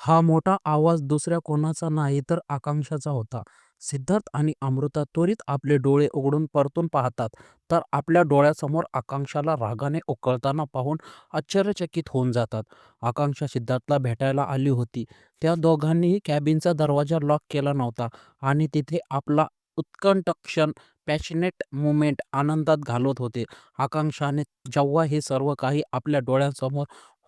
हा मोठा आवाज दुसऱ्या कोणाचा नाही तर आकांक्षाचा होता. सिद्धार्थ आणि अमृता त्वरित आपले डोळे उघडून परतून पाहतात, तर आपल्या डोळ्यासमोर आकांक्षाला रागाने उकळताना पाहून आश्चर्यचकित होऊन जातात. आकांक्षा सिद्धार्थला भेटायला आली होती. त्या दोघांनीही कॅबिनचा दरवाजा लॉक केला नव्हता आणि तिथे आपला उत्कंठ क्षण, पॅशनेट मोमेंट आनंदात घालवत होते. आकांक्षाने जेव्हा हे सर्व काही आपल्या डोळ्यांसमोर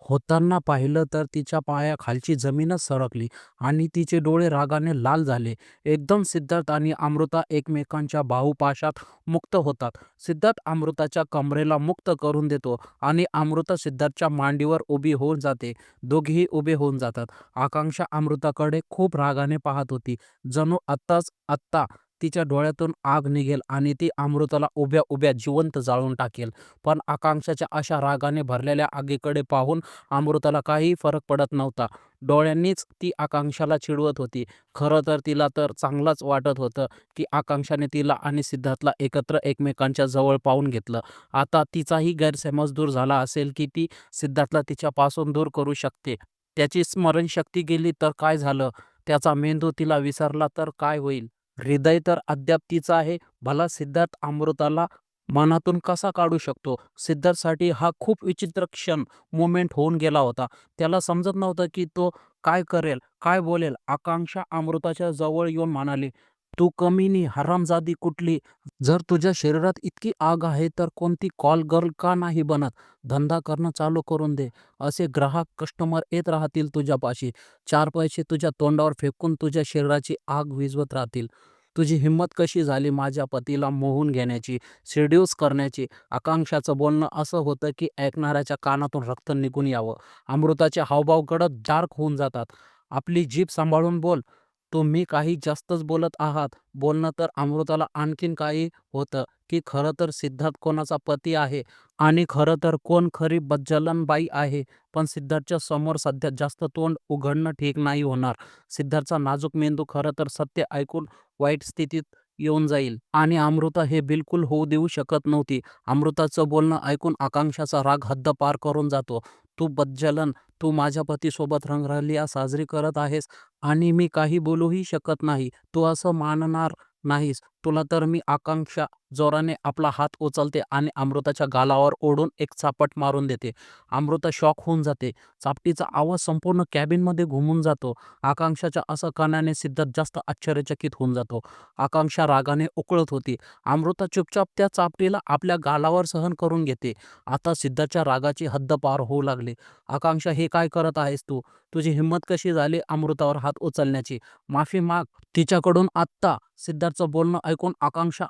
होताना पाहिलं तर तिच्या पायाखालची जमीनच सरकली आणि तिचे डोळे रागाने लाल झाले. एकदम सिद्धार्थ आणि अमृता एकमेकांच्या बाहुपाशात मुक्त होतात. सिद्धार्थ अमृताच्या कमरेला मुक्त करून देतो आणि अमृता सिद्धार्थच्या मांडीवर उभी होऊन जाते. दोघेही उभे होऊन जातात. आकांक्षा अमृताकडे खूप रागाने पाहत होती, जणू आत्ताच आत्ता तिच्या डोळ्यातून आग निघेल आणि ती अमृताला उभ्या उभ्या जिवंत जाळून टाकेल. पण आकांक्षाच्या अशा रागाने भरलेल्या आगीकडे पाहून अमृताला काहीही फरक पडत नव्हता. डोळ्यांनीच ती आकांक्षाला चिडवत होती. खरं तर तिला तर चांगलंच वाटत होतं की आकांक्षाने तिला आणि सिद्धार्थला एकत्र एकमेकांच्या जवळ पाहून घेतलं. आता तिचाही गैरसमज दूर झाला असेल की ती सिद्धार्थला तिच्यापासून दूर करू शकते. त्याची स्मरणशक्ती गेली तर काय झालं? त्याचा मेंदू तिला विसरला तर काय होईल? हृदय तर अद्याप तिचं आहे. भला सिद्धार्थ अमृताला मनातून कसा काढू शकतो? सिद्धार्थसाठी हा खूप विचित्र क्षण, मोमेंट होऊन गेला होता. त्याला समजत नव्हतं की तो काय करेल, काय बोलेल? आकांक्षा अमृताच्या जवळ येऊन म्हणाली, "तू कमी नाही हरामजादी कुठली! जर तुझ्या शरीरात इतकी आग आहे तर कोणती कॉल गर्ल का नाही बनत? धंदा करणं चालू करून दे. असे ग्राहक, कस्टमर येत राहतील तुझ्यापाशी. चार पैसे तुझ्या तोंडावर फेकून तुझ्या शरीराची आग विझवत राहतील. तुझी हिंमत कशी झाली माझ्या पतीला मोहून घेण्याची, सेड्यूस करण्याची? आकांक्षाचं बोलणं असं होतं की ऐकणाऱ्याच्या कानातून रक्त निघून यावं. अमृताचे हावभाव गडद डार्क होऊन जातात. आपली जीभ सांभाळून बोल. तुम्ही काही जास्तच बोलत आहात. बोलणं तर अमृताला आणखीन काही होतं की खरं तर सिद्धार्थ कोणाचा पती आहे आणि खरं तर कोण खरी बज्जलनबाई आहे. पण सिद्धार्थच्या समोर सध्या जास्त तोंड उघडणं ठीक नाही होणार. सिद्धार्थचा नाजूक मेंदू खरं तर सत्य ऐकून वाईट स्थितीत येऊन जाईल. आणि अमृता हे बिलकुल होऊ देऊ शकत नव्हती. अमृताचं बोलणं ऐकून आकांक्षाचा राग हद्द पार करून जातो. तू बज्जलन, तू माझ्या पतीसोबत रंगरलिया साजरी करत आहेस आणि मी काही बोलूही शकत नाही. तू असं मानणार नाहीस. तुला तर मी आकांक्षा जोराने आपला हात उचलते आणि अमृताच्या गालावर ओढून एक चापट मारून देते. अमृता शॉक होऊन जाते. चापटीचा आवाज संपूर्ण कॅबिनमध्ये घुमून जातो. आकांक्षाच्या असं करण्याने सिद्धार्थ जास्त आश्चर्यचकित होऊन जातो. आकांक्षा रागाने उकळत होती. अमृता चुपचाप त्या चापटीला आपल्या गालावर सहन करून घेते. आता सिद्धार्थच्या रागाची हद्द पार होऊ लागली. आकांक्षा हे काय करत आहेस तू? तुझी हिंमत कशी झाली अमृतावर हात उचलण्याची? माफी माग तिच्याकडून आत्ता. सिद्धार्थचं बोलणं ऐकून आकांक्षा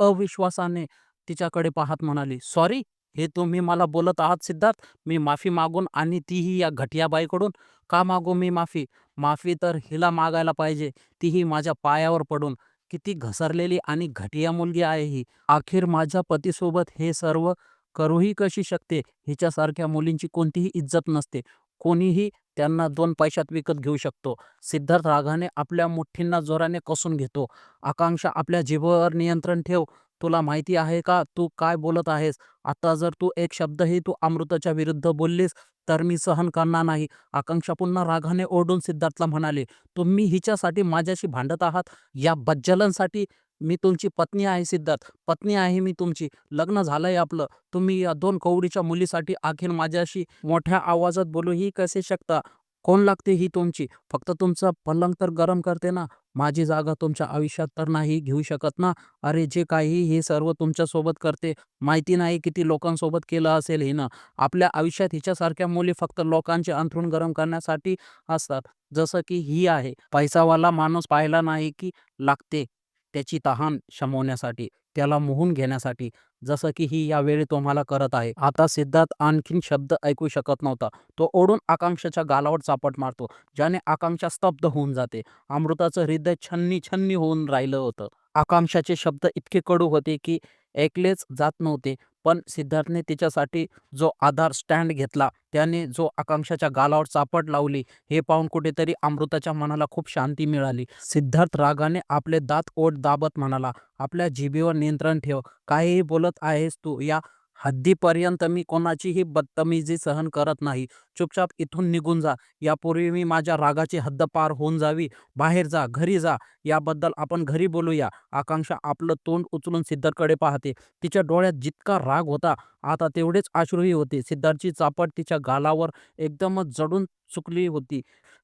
अविश्वासाने तिच्याकडे पाहत म्हणाली, सॉरी? हे तुम्ही मला बोलत आहात सिद्धार्थ? मी माफी मागून आणि तीही या घटिया बाईकडून? का मागू मी माफी? माफी तर हिला मागायला पाहिजे, तीही माझ्या पायावर पडून. किती घसरलेली आणि घटिया मुलगी आहे ही. अखेर माझ्या पतीसोबत हे सर्व करूही कशी शकते? हिच्यासारख्या मुलींची कोणतीही इज्जत नसते. कोणीही त्यांना दोन पैशात विकत घेऊ शकतो. सिद्धार्थ रागाने आपल्या मुठ्ठींना जोराने कसून घेतो. आकांक्षा आपल्या जिभेवर नियंत्रण ठेव. तुला माहिती आहे का तू काय बोलत आहेस? आता जर तू एक शब्दही तू अमृताच्या विरुद्ध बोललीस तर मी सहन करणार नाही. आकांक्षा पुन्हा रागाने ओरडून सिद्धार्थला म्हणाले तुम्ही हिच्यासाठी माझ्याशी भांडत आहात? या बज्जलनसाठी? मी तुमची पत्नी आहे सिद्धार्थ. पत्नी आहे मी तुमची. लग्न झालंय आपलं. तुम्ही या दोन कवडीच्या मुलीसाठी अखेर माझ्याशी मोठ्या आवाजात बोलूही कसे शकता? कोण लागते ही तुमची? फक्त तुमचं पलंग तर गरम करते ना? माझी जागा तुमच्या आयुष्यात तर नाही घेऊ शकत ना? अरे जे काही हे सर्व तुमच्यासोबत करते, माहिती नाही किती लोकांसोबत केलं असेल हिनं. आपल्या आयुष्यात हिच्यासारख्या मुली फक्त लोकांचे अंथरूण गरम करण्यासाठी असतात. जसं की ही आहे. पैसावाला माणूस पाहिला नाही की लागते त्याची तहान शमवण्यासाठी, त्याला मोहून घेण्यासाठी, जसं की ही यावेळी तुम्हाला करत आहे. आता सिद्धार्थ आणखीन शब्द ऐकू शकत नव्हता. तो ओढून आकांक्षाच्या गालावर चापट मारतो, ज्याने आकांक्षा स्तब्ध होऊन जाते. अमृताचं हृदय छन्नी छन्नी होऊन राहिलं होतं. आकांक्षाचे शब्द इतके कडू होते की ऐकलेच जात नव्हते. पण सिद्धार्थने तिच्यासाठी जो आधार स्टँड घेतला, त्याने जो आकांक्षाच्या गालावर चापट लावली, हे पाहून कुठेतरी अमृताच्या मनाला खूप शांती मिळाली. सिद्धार्थ रागाने आपले दात ओठ दाबत म्हणाला, आपल्या जिभेवर नियंत्रण ठेव. काहीही बोलत आहेस तू? या हद्दीपर्यंत मी कोणाचीही बदतमीजी सहन करत नाही. चुपचाप इथून निघून जा. यापूर्वी मी माझ्या रागाची हद्द पार होऊन जावी. बाहेर जा घरी जा. याबद्दल आपण घरी बोलूया. आकांक्षा आपलं तोंड उचलून सिद्धार्थकडे पाहते. तिच्या डोळ्यात जितका राग होता आता तेवढेच आश्रूही होते. सिद्धार्थची चापट तिच्या गालावर एकदमच जडून चुकली होती.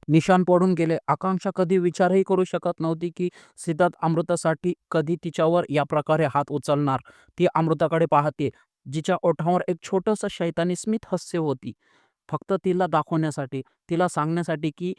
निशाण पडून गेले. आकांक्षा कधी विचारही करू शकत नव्हती की सिद्धार्थ अमृतासाठी कधी तिच्यावर या प्रकारे हात उचलणार. ती अमृताकडे पाहते. जिच्या ओठावर एक छोटंसं शैतानी स्मित हास्य होती. फक्त तिला दाखवण्यासाठी तिला सांगण्यासाठी की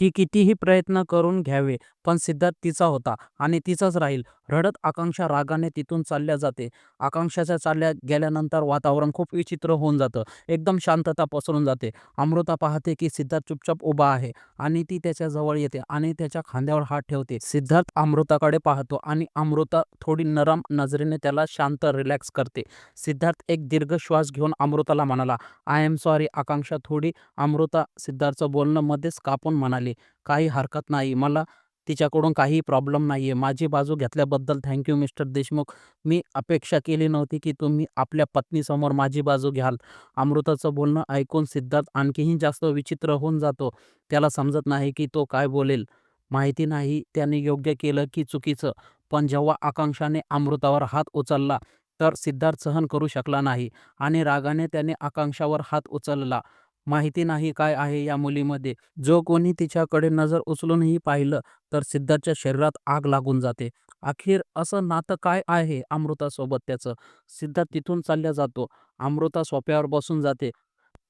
ती कितीही प्रयत्न करून घ्यावे पण सिद्धार्थ तिचा होता आणि तिचाच राहील. रडत आकांक्षा रागाने तिथून चालल्या जाते. आकांक्षाच्या चालल्या गेल्यानंतर वातावरण खूप विचित्र होऊन जातं. एकदम शांतता पसरून जाते. अमृता पाहते की सिद्धार्थ चुपचाप उभा आहे आणि ती त्याच्याजवळ येते आणि त्याच्या खांद्यावर हात ठेवते. सिद्धार्थ अमृताकडे पाहतो आणि अमृता थोडी नरम नजरेने त्याला शांत रिलॅक्स करते. सिद्धार्थ एक दीर्घ श्वास घेऊन अमृताला म्हणाला आय एम सॉरी आकांक्षा थोडी अमृता सिद्धार्थचं बोलणं मध्येच कापून म्हणाली काही हरकत नाही. मला तिच्याकडून काही प्रॉब्लेम नाही आहे माझी बाजू घेतल्याबद्दल थँक्यू मिस्टर देशमुख. मी अपेक्षा केली नव्हती की तुम्ही आपल्या पत्नीसमोर माझी बाजू घ्याल. अमृताचं बोलणं ऐकून सिद्धार्थ आणखीही जास्त विचित्र होऊन जातो. त्याला समजत नाही की तो काय बोलेल. माहिती नाही त्याने योग्य केलं की चुकीचं. पण जेव्हा आकांक्षाने अमृतावर हात उचलला तर सिद्धार्थ सहन करू शकला नाही आणि रागाने त्याने आकांक्षावर हात उचलला. माहिती नाही काय आहे या मुलीमध्ये. जो कोणी तिच्याकडे नजर उचलूनही पाहिलं तर सिद्धार्थच्या शरीरात आग लागून जाते. अखेर असं नातं काय आहे अमृतासोबत त्याचं? सिद्धार्थ तिथून चालल्या जातो. अमृता सोप्यावर बसून जाते.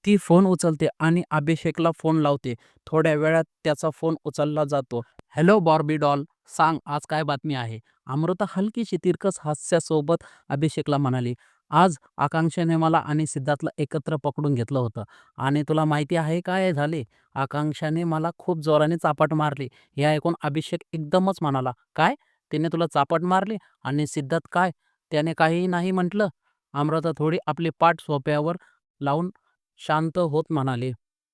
ती फोन उचलते आणि अभिषेकला फोन लावते. थोड्या वेळात त्याचा फोन उचलला जातो. Hello Barbie doll. सांग आज काय बातमी आहे? अमृता हलकीशी तिरकस हास्यासोबत अभिषेकला म्हणाली आज आकांक्षाने मला आणि सिद्धार्थला एकत्र पकडून घेतलं होतं. आणि तुला माहिती आहे काय झाले. आकांक्षाने मला खूप जोराने चापट मारली. हे ऐकून अभिषेक एकदमच म्हणाला काय? तिने तुला चापट मारली? आणि सिद्धार्थ काय? त्याने काहीही नाही म्हटलं? अमृता थोडी आपली पाठ सोप्यावर लावून शांत होत म्हणाले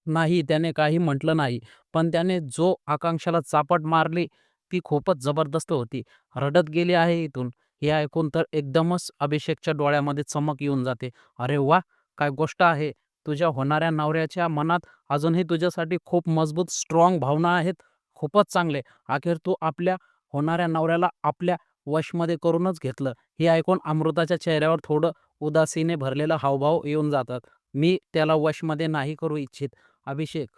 नाही त्याने काही म्हटलं नाही. पण त्याने जो आकांक्षाला चापट मारली ती खूपच जबरदस्त होती. रडत गेली आहे इथून. हे ऐकून तर एकदमच अभिषेकच्या डोळ्यामध्ये चमक येऊन जाते. अरे वा काय गोष्ट आहे. तुझ्या होणाऱ्या नवऱ्याच्या मनात अजूनही तुझ्यासाठी खूप मजबूत स्ट्रॉंग भावना आहेत. खूपच चांगले. अखेर तू आपल्या होणाऱ्या नवऱ्याला आपल्या वशमध्ये करूनच घेतलं. हे ऐकून अमृताच्या चेहऱ्यावर थोडं उदासीने भरलेला हावभाव येऊन जातात. मी त्याला वशमध्ये नाही करू इच्छित. अभिषेक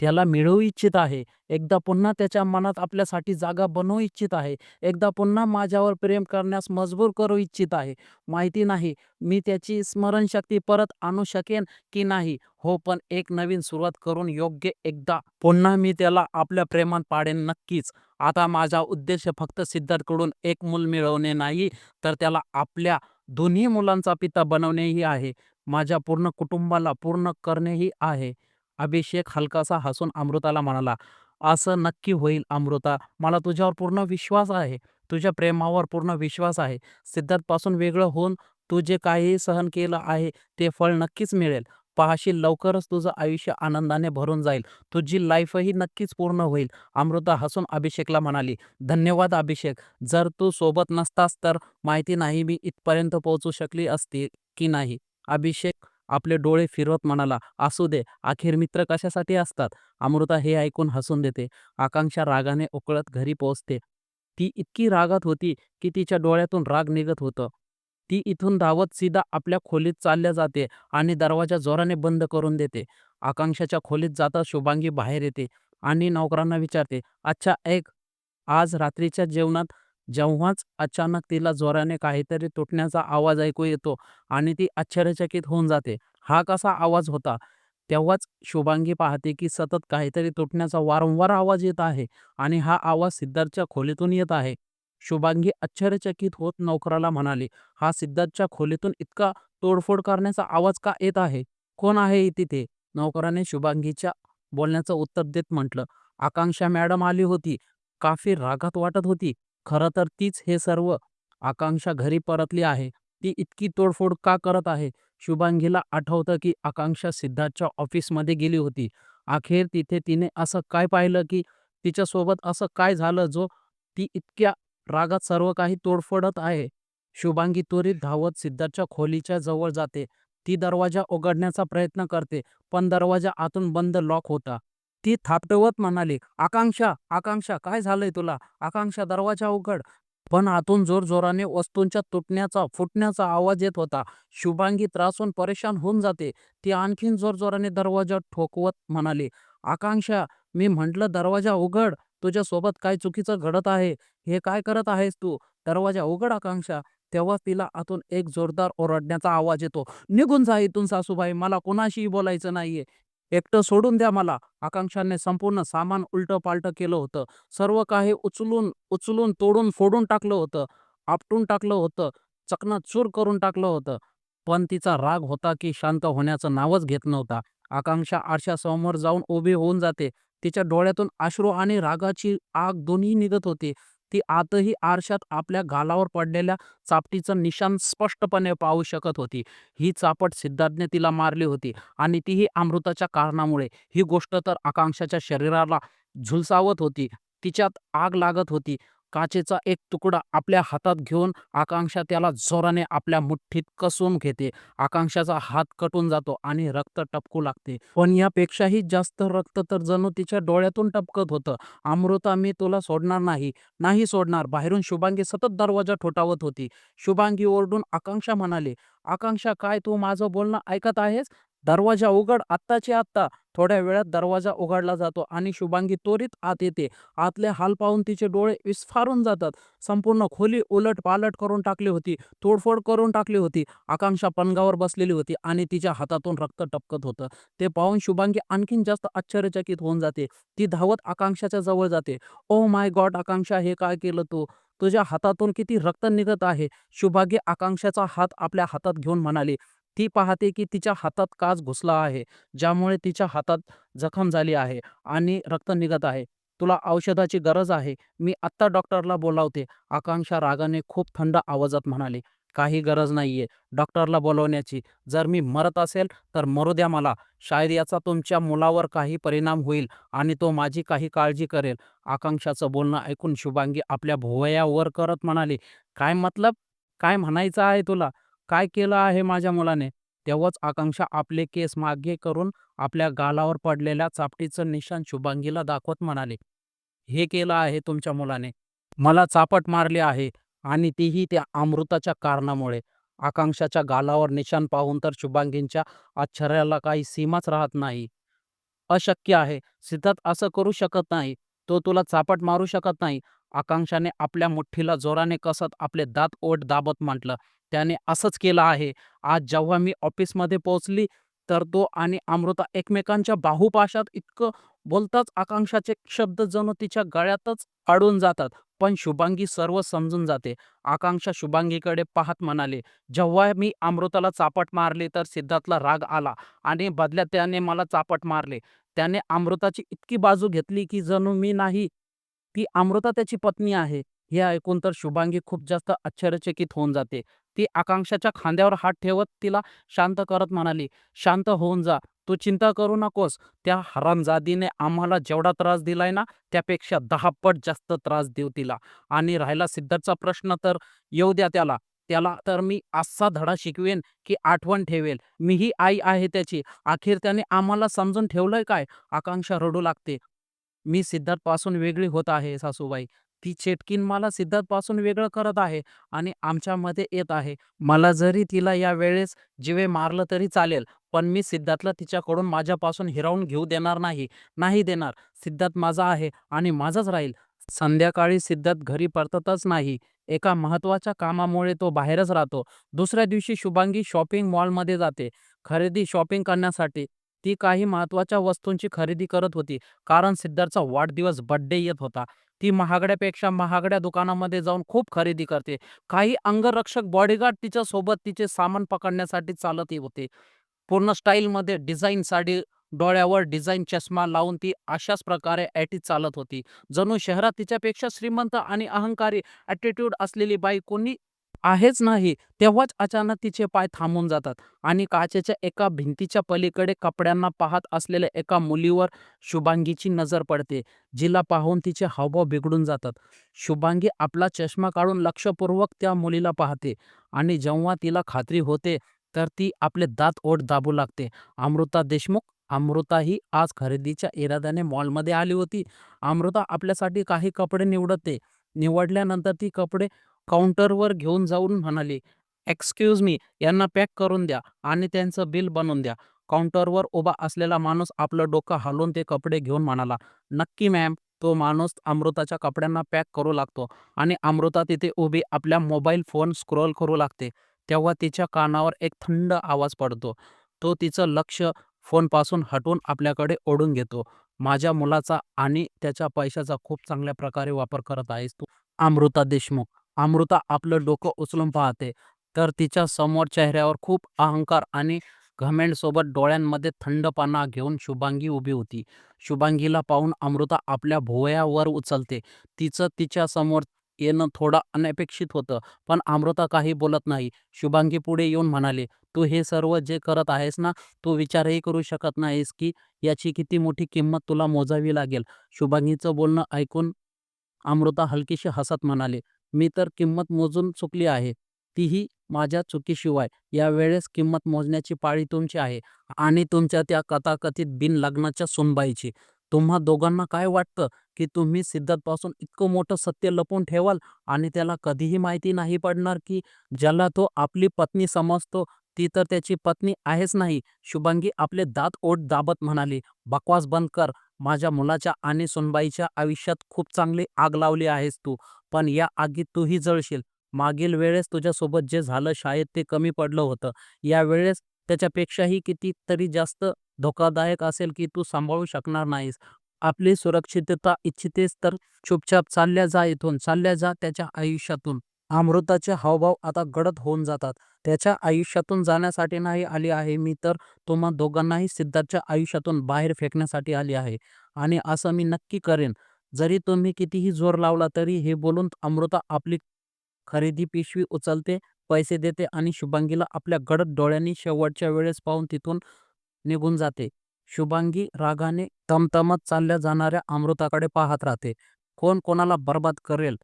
त्याला मिळवू इच्छित आहे. एकदा पुन्हा त्याच्या मनात आपल्यासाठी जागा बनवू इच्छित आहे. एकदा पुन्हा माझ्यावर प्रेम करण्यास मजबूर करू इच्छित आहे. माहिती नाही मी त्याची स्मरणशक्ती परत आणू शकेन की नाही? हो पण एक नवीन सुरुवात करून योग्य एकदा पुन्हा मी त्याला आपल्या प्रेमात पाडेन नक्कीच. आता माझा उद्देश फक्त सिद्धार्थकडून एक मूल मिळवणे नाही तर त्याला आपल्या दोन्ही मुलांचा पिता बनवणेही आहे. माझ्या पूर्ण कुटुंबाला पूर्ण करणेही आहे. अभिषेक हलकासा हसून अमृताला म्हणाला असं नक्की होईल अमृता. मला तुझ्यावर पूर्ण विश्वास आहे. तुझ्या प्रेमावर पूर्ण विश्वास आहे. सिद्धार्थपासून वेगळं होऊन तू जे काही सहन केलं आहे ते फळ नक्कीच मिळेल. पाहशील लवकरच तुझं आयुष्य आनंदाने भरून जाईल. तुझी लाईफही नक्कीच पूर्ण होईल. अमृता हसून अभिषेकला म्हणाली धन्यवाद अभिषेक. जर तू सोबत नसतास तर माहिती नाही मी इथपर्यंत पोहोचू शकली असती की नाही. अभिषेक आपले डोळे फिरवत म्हणाला असू दे अखेर मित्र कशासाठी असतात? अमृता हे ऐकून हसून देते. आकांक्षा रागाने उकळत घरी पोहोचते. ती इतकी रागात होती की तिच्या डोळ्यातून राग निघत होतं. ती इथून धावत सीधा आपल्या खोलीत चालल्या जाते आणि दरवाजा जोराने बंद करून देते. आकांक्षाच्या खोलीत जाता शुभांगी बाहेर येते आणि नौकरांना विचारते अच्छा ऐक आज रात्रीच्या जेवणात जेव्हाच अचानक तिला जोराने काहीतरी तुटण्याचा आवाज ऐकू येतो आणि ती आश्चर्यचकित होऊन जाते. हा कसा आवाज होता? तेव्हाच शुभांगी पाहते की सतत काहीतरी तुटण्याचा वारंवार आवाज येत आहे आणि हा आवाज सिद्धार्थच्या खोलीतून येत आहे. शुभांगी आश्चर्यचकित होत नौकराला म्हणाली हा सिद्धार्थच्या खोलीतून इतका तोडफोड करण्याचा आवाज का येत आहे? कोण आहे तिथे? नौकराने शुभांगीच्या बोलण्याचं उत्तर देत म्हटलं आकांक्षा मॅडम आली होती. काफी रागात वाटत होती. खरं तर तीच हे सर्व आकांक्षा घरी परतली आहे. ती इतकी तोडफोड का करत आहे? शुभांगीला आठवतं की आकांक्षा सिद्धार्थच्या ऑफिसमध्ये गेली होती. अखेर तिथे तिने असं काय पाहिलं की तिच्यासोबत असं काय झालं जो ती इतक्या रागात सर्व काही तोडफोडत आहे? शुभांगी त्वरित धावत सिद्धार्थच्या खोलीच्या जवळ जाते. ती दरवाजा उघडण्याचा प्रयत्न करते पण दरवाजा आतून बंद लॉक होता. ती थापटवत म्हणाली आकांक्षा आकांक्षा काय झालंय तुला? आकांक्षा दरवाजा उघड. पण आतून जोरजोराने वस्तूंच्या तुटण्याचा फुटण्याचा आवाज येत होता. शुभांगी त्रासून परेशान होऊन जाते. ती आणखीन जोरजोराने दरवाजा ठोकवत म्हणाली आकांक्षा मी म्हटलं दरवाजा उघड. तुझ्या सोबत काय चुकीचं घडत आहे? हे काय करत आहेस तू? दरवाजा उघड आकांक्षा. तेव्हा तिला आतून एक जोरदार ओरडण्याचा आवाज येतो निघून जा इथून सासूबाई. मला कोणाशीही बोलायचं नाहीये. एकटं सोडून द्या मला. आकांक्षाने संपूर्ण सामान उलटं पालटं केलं होतं. सर्व काही उचलून उचलून तोडून फोडून टाकलं होतं. आपटून टाकलं होतं. चकनाचूर करून टाकलं होतं. पण तिचा राग होता की शांत होण्याचं नावच घेत नव्हता. आकांक्षा आरशासमोर जाऊन उभी होऊन जाते. तिच्या डोळ्यातून अश्रू आणि रागाची आग दोन्ही निघत होती. ती आतही आरशात आपल्या गालावर पडलेल्या चापटीचं निशान स्पष्टपणे पाहू शकत होती. ही चापट सिद्धार्थने तिला मारली होती आणि तीही अमृताच्या कारणामुळे. ही गोष्ट तर आकांक्षाच्या शरीराला झुलसावत होती. तिच्यात आग लागत होती. काचेचा एक तुकडा आपल्या हातात घेऊन आकांक्षा त्याला जोराने आपल्या मुठ्ठीत कसून घेते. आकांक्षाचा हात कटून जातो आणि रक्त टपकू लागते. पण यापेक्षाही जास्त रक्त तर जणू तिच्या डोळ्यातून टपकत होतं. अमृता मी तुला सोडणार नाही. नाही सोडणार. बाहेरून शुभांगी सतत दरवाजा ठोठावत होती. शुभांगी ओरडून आकांक्षा म्हणाले आकांक्षा काय तू माझं बोलणं ऐकत आहेस? दरवाजा उघड आत्ताचे आत्ता. थोड्या वेळात दरवाजा उघडला जातो आणि शुभांगी त्वरित आत येते. आतले हाल पाहून तिचे डोळे विस्फारून जातात. संपूर्ण खोली उलट पालट करून टाकली होती. तोडफोड करून टाकली होती. आकांक्षा पणगावर बसलेली होती आणि तिच्या हातातून रक्त टपकत होतं. ते पाहून शुभांगी आणखीन जास्त आश्चर्यचकित होऊन जाते. ती धावत आकांक्षाच्या जवळ जाते. ओ माय गॉड आकांक्षा हे काय केलं तू? तुझ्या हातातून किती रक्त निघत आहे? शुभांगी आकांक्षाचा हात आपल्या हातात घेऊन म्हणाली. ती पाहते की तिच्या हातात काच घुसला आहे ज्यामुळे तिच्या हातात जखम झाली आहे आणि रक्त निघत आहे. तुला औषधाची गरज आहे. मी आत्ता डॉक्टरला बोलावते. आकांक्षा रागाने खूप थंड आवाजात म्हणाली. काही गरज नाहीये डॉक्टरला बोलवण्याची. जर मी मरत असेल तर मरू द्या मला. शायद याचा तुमच्या मुलावर काही परिणाम होईल आणि तो माझी काही काळजी करेल. आकांक्षाचं बोलणं ऐकून शुभांगी आपल्या भोवयावर करत म्हणाली. काय मतलब? काय म्हणायचं आहे तुला? काय केलं आहे माझ्या मुलाने? तेव्हाच आकांक्षा आपले केस मागे करून आपल्या गालावर पडलेल्या चापटीचं निशाण शुभांगीला दाखवत म्हणाले हे केलं आहे तुमच्या मुलाने. मला चापट मारली आहे आणि तीही त्या अमृताच्या कारणामुळे. आकांक्षाच्या गालावर निशाण पाहून तर शुभांगींच्या आश्चर्याला काही सीमाच राहत नाही. अशक्य आहे. सिद्धार्थ असं करू शकत नाही. तो तुला चापट मारू शकत नाही. आकांक्षाने आपल्या मुठ्ठीला जोराने कसत आपले दात ओठ दाबत म्हटलं. त्याने असंच केलं आहे. आज जेव्हा मी ऑफिसमध्ये पोहोचली तर तो आणि अमृता एकमेकांच्या बाहुपाशात इतकं बोलताच आकांक्षाचे शब्द जणू तिच्या गळ्यातच अडून जातात. पण शुभांगी सर्व समजून जाते. आकांक्षा शुभांगीकडे पाहत म्हणाले जेव्हा मी अमृताला चापट मारली तर सिद्धार्थला राग आला आणि बदल्यात त्याने मला चापट मारले. त्याने अमृताची इतकी बाजू घेतली की जणू मी नाही ती अमृता त्याची पत्नी आहे. हे ऐकून तर शुभांगी खूप जास्त आश्चर्यचकित होऊन जाते. ती आकांक्षाच्या खांद्यावर हात ठेवत तिला शांत करत म्हणाली शांत होऊन जा. तू चिंता करू नकोस. त्या हरामजादीने आम्हाला जेवढा त्रास दिलाय ना त्यापेक्षा दहा पट जास्त त्रास देऊ तिला. आणि राहिला सिद्धार्थचा प्रश्न तर येऊ द्या त्याला. त्याला तर मी असा धडा शिकवेन की आठवण ठेवेल. मीही आई आहे त्याची. अखेर त्याने आम्हाला समजून ठेवलंय काय? आकांक्षा रडू लागते. मी सिद्धार्थपासून वेगळी होत आहे सासूबाई. ती चेटकीन मला सिद्धार्थपासून वेगळं करत आहे आणि आमच्यामध्ये येत आहे. मला जरी तिला या वेळेस जिवे मारलं तरी चालेल पण मी सिद्धार्थला तिच्याकडून माझ्यापासून हिरावून घेऊ देणार नाही नाही देणार. सिद्धार्थ माझा आहे आणि माझाच राहील. संध्याकाळी सिद्धार्थ घरी परततच नाही. एका महत्त्वाच्या कामामुळे तो बाहेरच राहतो. दुसऱ्या दिवशी शुभांगी शॉपिंग मॉलमध्ये जाते. खरेदी शॉपिंग करण्यासाठी ती काही महत्त्वाच्या वस्तूंची खरेदी करत होती. कारण सिद्धार्थचा वाढदिवस बड्डे येत होता. ती महागड्यापेक्षा महागड्या दुकानामध्ये जाऊन खूप खरेदी करते. काही अंगरक्षक बॉडीगार्ड तिच्या सोबत तिचे सामान पकडण्यासाठी चालत होते. पूर्ण स्टाईलमध्ये डिझाईन साडी डोळ्यावर डिझाईन चष्मा लावून ती अशाच प्रकारे ॲटी चालत होती. जणू शहरात तिच्यापेक्षा श्रीमंत आणि अहंकारी ॲटिट्यूड असलेली बाई कोणी आहेच नाही तेव्हाच अचानक तिचे पाय थांबून जातात आणि काचेच्या एका भिंतीच्या पलीकडे कपड्यांना पाहत असलेल्या एका मुलीवर शुभांगीची नजर पडते जिला पाहून तिचे हावभाव बिघडून जातात शुभांगी आपला चष्मा काढून लक्षपूर्वक त्या मुलीला पाहते आणि जेव्हा तिला खात्री होते तर ती आपले दात ओढ दाबू लागते. अमृता देशमुख अमृता ही आज खरेदीच्या इराद्याने मॉलमध्ये आली होती. अमृता आपल्यासाठी काही कपडे निवडते. निवडल्यानंतर ती कपडे काउंटरवर घेऊन जाऊन म्हणाली, "एक्सक्यूज मी, यांना पॅक करून द्या आणि त्यांचं बिल बनवून द्या." काउंटरवर उभा असलेला माणूस आपलं डोकं हलवून ते कपडे घेऊन म्हणाला, "नक्की मॅम." तो माणूस अमृताच्या कपड्यांना पॅक करू लागतो आणि अमृता तिथे उभी आपल्या मोबाईल फोन स्क्रोल करू लागते. तेव्हा तिच्या कानावर एक थंड आवाज पडतो. तो तिचं लक्ष फोनपासून हटवून आपल्याकडे ओढून घेतो. "माझ्या मुलाचा आणि त्याच्या पैशाचा खूप चांगल्या प्रकारे वापर करत आहेस तू." अमृता देशमुख अमृता आपलं डोकं उचलून पाहते, तर तिच्या समोर चेहऱ्यावर खूप अहंकार आणि घमेंडसोबत डोळ्यांमध्ये थंडपणा घेऊन शुभांगी उभी होती. शुभांगीला पाहून अमृता आपल्या भुवया वर उचलते. तिचं तिच्यासमोर येणं थोडं अनपेक्षित होतं, पण अमृता काही बोलत नाही. शुभांगी पुढे येऊन म्हणाली, "तू हे सर्व जे करत आहेस ना, तू विचारही करू शकत नाहीस की याची किती मोठी किंमत तुला मोजावी लागेल." शुभांगीचं बोलणं ऐकून अमृता हलकीशी हसत म्हणाली, "मी तर किंमत मोजून चुकली आहे, तीही माझ्या चुकीशिवाय. यावेळेस किंमत मोजण्याची पाळी तुमची आहे आणि तुमच्या त्या कथाकथित बिन लग्नाच्या सुनबाईची तुम्हा दोघांना काय वाटतं की तुम्ही सिद्धार्थपासून इतकं मोठं सत्य लपून ठेवाल आणि त्याला कधीही माहिती नाही पडणार की ज्याला तो आपली पत्नी समजतो ती तर त्याची पत्नी आहेच नाही." शुभांगी आपले दात ओठ दाबत म्हणाली, "बकवास बंद कर. माझ्या मुलाच्या आणि सुनबाईच्या आयुष्यात खूप चांगली आग लावली आहेस तू, पण या आगीत तूही जळशील. मागील वेळेस तुझ्यासोबत जे झालं शायद ते कमी पडलं होतं. यावेळेस त्याच्यापेक्षाही कितीतरी जास्त धोकादायक असेल की तू सांभाळू शकणार नाहीस. आपली सुरक्षितता इच्छितेस तर चुपचाप चालल्या जा इथून, चालल्या जा त्याच्या आयुष्यातून." अमृताचे हावभाव आता गडद होऊन जातात. "त्याच्या आयुष्यातून जाण्यासाठी नाही आली आहे मी, तर तुम्हा दोघांनाही सिद्धार्थच्या आयुष्यातून बाहेर फेकण्यासाठी आली आहे आणि असं मी नक्की करेन, जरी तुम्ही कितीही जोर लावला तरी." हे बोलून अमृता आपली खरेदी पिशवी उचलते, पैसे देते आणि शुभांगीला आपल्या गडद डोळ्यांनी शेवटच्या वेळेस पाहून तिथून निघून जाते. शुभांगी रागाने तमतमत चालल्या जाणाऱ्या अमृताकडे पाहत राहते. कोण कोणाला बरबाद करेल,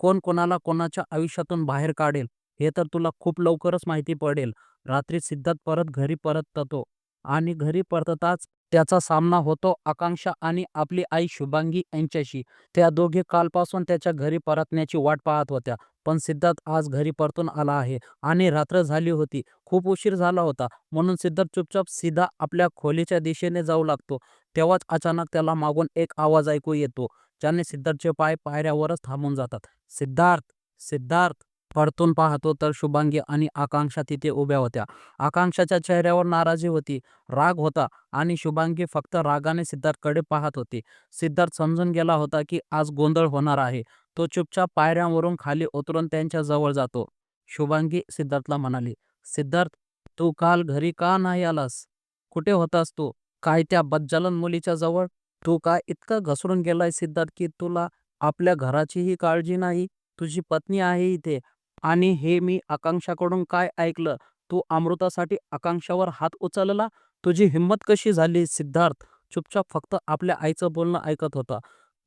कोण कोणाला कोणाच्या आयुष्यातून बाहेर काढेल, हे तर तुला खूप लवकरच माहिती पडेल. रात्री सिद्धार्थ परत घरी परततो आणि घरी परतताच त्याचा सामना होतो आकांक्षा आणि आपली आई शुभांगी यांच्याशी. त्या दोघी कालपासून त्याच्या घरी परतण्याची वाट पाहत होत्या, पण सिद्धार्थ आज घरी परतून आला आहे आणि रात्र झाली होती. खूप उशीर झाला होता, म्हणून सिद्धार्थ चुपचाप सीधा आपल्या खोलीच्या दिशेने जाऊ लागतो. तेव्हाच अचानक त्याला मागून एक आवाज ऐकू येतो, ज्याने सिद्धार्थचे पाय पायऱ्यावरच थांबून जातात. "सिद्धार्थ, सिद्धार्थ!" परतून पाहतो तर शुभांगी आणि आकांक्षा तिथे उभ्या होत्या. आकांक्षाच्या चेहऱ्यावर नाराजी होती, राग होता आणि शुभांगी फक्त रागाने सिद्धार्थकडे पाहत होती. सिद्धार्थ समजून गेला होता की आज गोंधळ होणार आहे. तो चुपचाप पायऱ्यांवरून खाली उतरून त्यांच्या जवळ जातो. शुभांगी सिद्धार्थला म्हणाली, "सिद्धार्थ, तू काल घरी का नाही आलास? कुठे होतास तू? काय त्या बदजालन मुलीच्या जवळ? तू काय इतका घसरून गेलाय सिद्धार्थ की तुला आपल्या घराचीही काळजी नाही? तुझी पत्नी आहे इथे आणि हे मी आकांक्षाकडून काय ऐकलं, तू अमृतासाठी आकांक्षावर हात उचलला? तुझी हिंमत कशी झाली?" सिद्धार्थ चुपचाप फक्त आपल्या आईचं बोलणं ऐकत होता.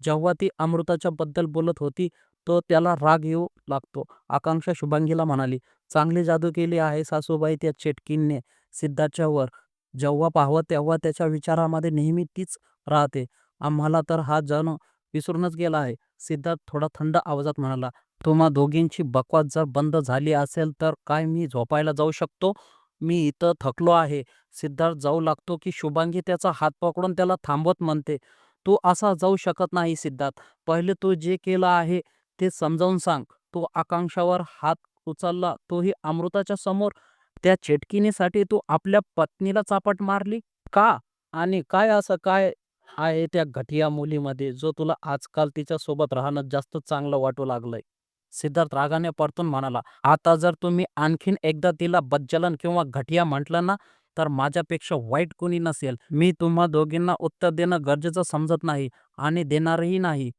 जेव्हा ती अमृताच्या बद्दल बोलत होती, तो त्याला राग येऊ लागतो. आकांक्षा शुभांगीला म्हणाली, "चांगली जादू केली आहे सासूबाई त्या चेटकीने सिद्धार्थच्या वर. जेव्हा पाहावं तेव्हा त्याच्या विचारामध्ये नेहमी तीच राहते. आम्हाला तर हा जण विसरूनच गेला आहे." सिद्धार्थ थोडा थंड आवाजात म्हणाला, "तुम्हा दोघींची बकवास जर बंद झाली असेल तर काय मी झोपायला जाऊ शकतो? मी इथं थकलो आहे." सिद्धार्थ जाऊ लागतो की शुभांगी त्याचा हात पकडून त्याला थांबवत म्हणते, "तू असा जाऊ शकत नाही सिद्धार्थ. पहिले तू जे केलं आहे ते समजावून सांग. तू आकांक्षावर हात उचलला, तोही अमृताच्या समोर. त्या चेटकिनीसाठी तू आपल्या पत्नीला चापट मारली का? आणि काय असं काय आहे त्या घटिया मुलीमध्ये जो तुला आजकाल तिच्यासोबत राहणं जास्त चांगलं वाटू लागलंय?" सिद्धार्थ रागाने परतून म्हणाला, "आता जर तुम्ही आणखीन एकदा तिला बज्जलन किंवा घटिया म्हटलं ना, तर माझ्यापेक्षा वाईट कुणी नसेल. मी तुम्हा दोघींना उत्तर देणं गरजेचं समजत नाही आणि देणारही नाही.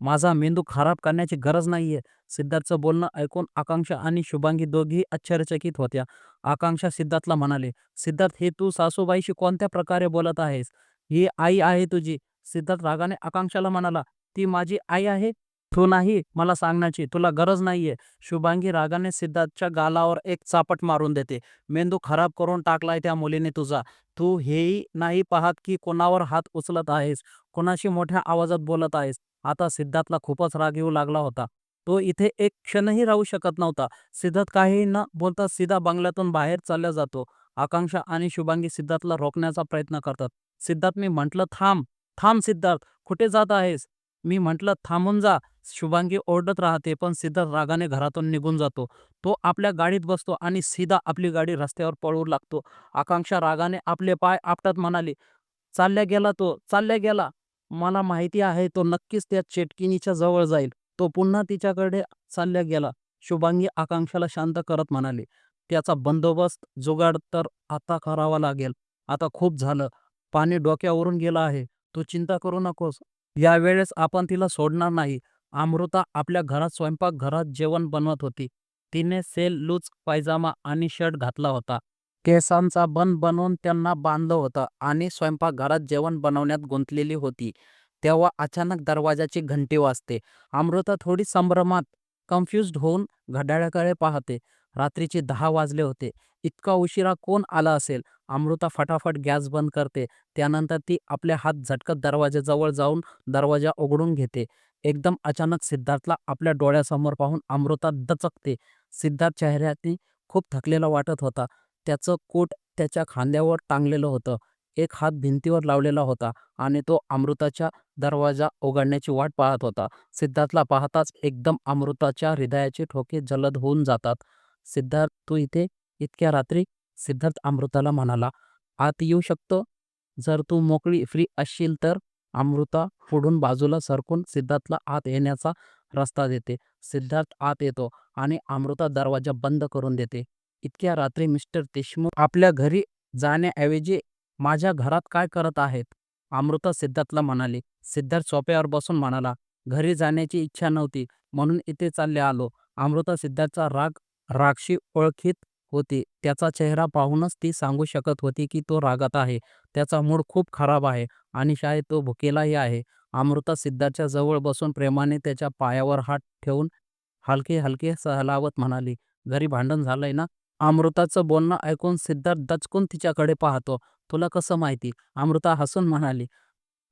माझा मेंदू खराब करण्याची गरज नाहीये." सिद्धार्थचं बोलणं ऐकून आकांक्षा आणि शुभांगी दोघीही आश्चर्यचकित होत्या. आकांक्षा सिद्धार्थला म्हणाले, "सिद्धार्थ, हे तू सासूबाईशी कोणत्या प्रकारे बोलत आहेस? ही आई आहे तुझी." सिद्धार्थ रागाने आकांक्षाला म्हणाला, "ती माझी आई आहे? तू नाही मला सांगण्याची. तुला गरज नाहीये. शुभांगी रागाने सिद्धार्थच्या गालावर एक चापट मारून देते. मेंदू खराब करून टाकलाय त्या मुलीने तुझा. तू हेही नाही पाहत की कोणावर हात उचलत आहेस? कोणाशी मोठ्या आवाजात बोलत आहेस? आता सिद्धार्थला खूपच राग येऊ लागला होता. तो इथे एक क्षणही राहू शकत नव्हता. सिद्धार्थ काही न बोलता सीधा बंगल्यातून बाहेर चालला जातो. आकांक्षा आणि शुभांगी सिद्धार्थला रोखण्याचा प्रयत्न करतात. सिद्धार्थ मी म्हटलं थांब थांब सिद्धार्थ कुठे जात आहेस? मी म्हटलं थांबून जा शुभांगी ओरडत राहते पण सिद्धार्थ रागाने घरातून निघून जातो. तो आपल्या गाडीत बसतो आणि सीधा आपली गाडी रस्त्यावर पळवू लागतो. आकांक्षा रागाने आपले पाय आपटत म्हणाली चालल्या गेला तो चालल्या गेला. मला माहिती आहे तो नक्कीच त्या चेटकिनीच्या जवळ जाईल. तो पुन्हा तिच्याकडे चालल्या गेला. शुभांगी आकांक्षाला शांत करत म्हणाली त्याचा बंदोबस्त जुगाड तर आता करावा लागेल. आता खूप झालं. पाणी डोक्यावरून गेलं आहे. तू चिंता करू नकोस. यावेळेस आपण तिला सोडणार नाही. अमृता आपल्या घरात स्वयंपाकघरात जेवण बनवत होती. तिने सेल लूज पायजामा आणि शर्ट घातला होता. केसांचा बन बनवून त्यांना बांधलं होतं आणि स्वयंपाकघरात जेवण बनवण्यात गुंतलेली होती. तेव्हा अचानक दरवाजाची घंटी वाजते. अमृता थोडी संभ्रमात कन्फ्युज्ड होऊन घड्याळाकडे पाहते. रात्रीचे दहा वाजले होते. इतका उशिरा कोण आला असेल? अमृता फटाफट गॅस बंद करते. त्यानंतर ती आपले हात झटकत दरवाजाजवळ जाऊन दरवाजा उघडून घेते. एकदम अचानक सिद्धार्थला आपल्या डोळ्यासमोर पाहून अमृता दचकते. सिद्धार्थ चेहऱ्याने खूप थकलेला वाटत होता. त्याचं कोट त्याच्या खांद्यावर टांगलेलं होतं. एक हात भिंतीवर लावलेला होता आणि तो अमृताच्या दरवाजा उघडण्याची वाट पाहत होता. सिद्धार्थला पाहताच एकदम अमृताच्या हृदयाचे ठोके जलद होऊन जातात. सिद्धार्थ तू इथे इतक्या रात्री सिद्धार्थ अमृताला म्हणाला आत येऊ शकतो? जर तू मोकळी फ्री असशील तर? अमृता पुढून बाजूला सरकून सिद्धार्थला आत येण्याचा रस्ता देते. सिद्धार्थ आत येतो आणि अमृता दरवाजा बंद करून देते. इतक्या रात्री मिस्टर देशमुख आपल्या घरी जाण्याऐवजी माझ्या घरात काय करत आहेत? अमृता सिद्धार्थला म्हणाली. सिद्धार्थ सोप्यावर बसून म्हणाला घरी जाण्याची इच्छा नव्हती म्हणून इथे चालले आलो. अमृता सिद्धार्थचा राग राक्षी ओळखीत होती. त्याचा चेहरा पाहूनच ती सांगू शकत होती की तो रागात आहे. त्याचा मूड खूप खराब आहे आणि शाळेत तो भुकेलाही आहे. अमृता सिद्धार्थच्या जवळ बसून प्रेमाने त्याच्या पायावर हात ठेवून हलके हलके सहलावत म्हणाली घरी भांडण झालंय ना? अमृताचं बोलणं ऐकून सिद्धार्थ दचकून तिच्याकडे पाहतो. तुला कसं माहिती? अमृता हसून म्हणाली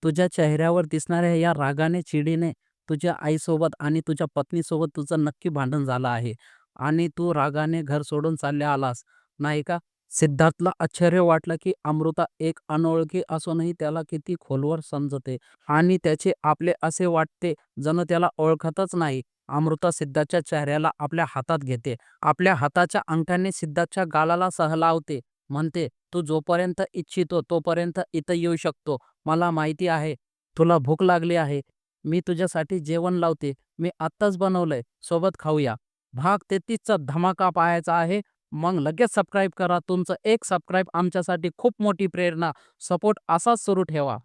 तुझ्या चेहऱ्यावर दिसणाऱ्या या रागाने चिडीने तुझ्या आईसोबत आणि तुझ्या पत्नीसोबत तुझं नक्की भांडण झालं आहे. आणि तू रागाने घर सोडून चालले आलास. नाही का? सिद्धार्थला आश्चर्य वाटलं की अमृता एक अनोळखी असूनही त्याला किती खोलवर समजते. आणि त्याचे आपले असे वाटते जण त्याला ओळखतच नाही. अमृता सिद्धार्थच्या चेहऱ्याला आपल्या हातात घेते. आपल्या हाताच्या अंगठ्याने सिद्धार्थच्या गालाला सहलावते म्हणते तू जोपर्यंत इच्छितो तोपर्यंत इथं येऊ शकतो. मला माहिती आहे तुला भूक लागली आहे. मी तुझ्यासाठी जेवण लावते. मी आत्ताच बनवलंय. सोबत खाऊया. भाग तेहतीसचा धमाका पाहायचा आहे. मग लगेच सबस्क्राईब करा. तुमचं एक सबस्क्राईब आमच्यासाठी खूप मोठी प्रेरणा. सपोर्ट असाच सुरू ठेवा.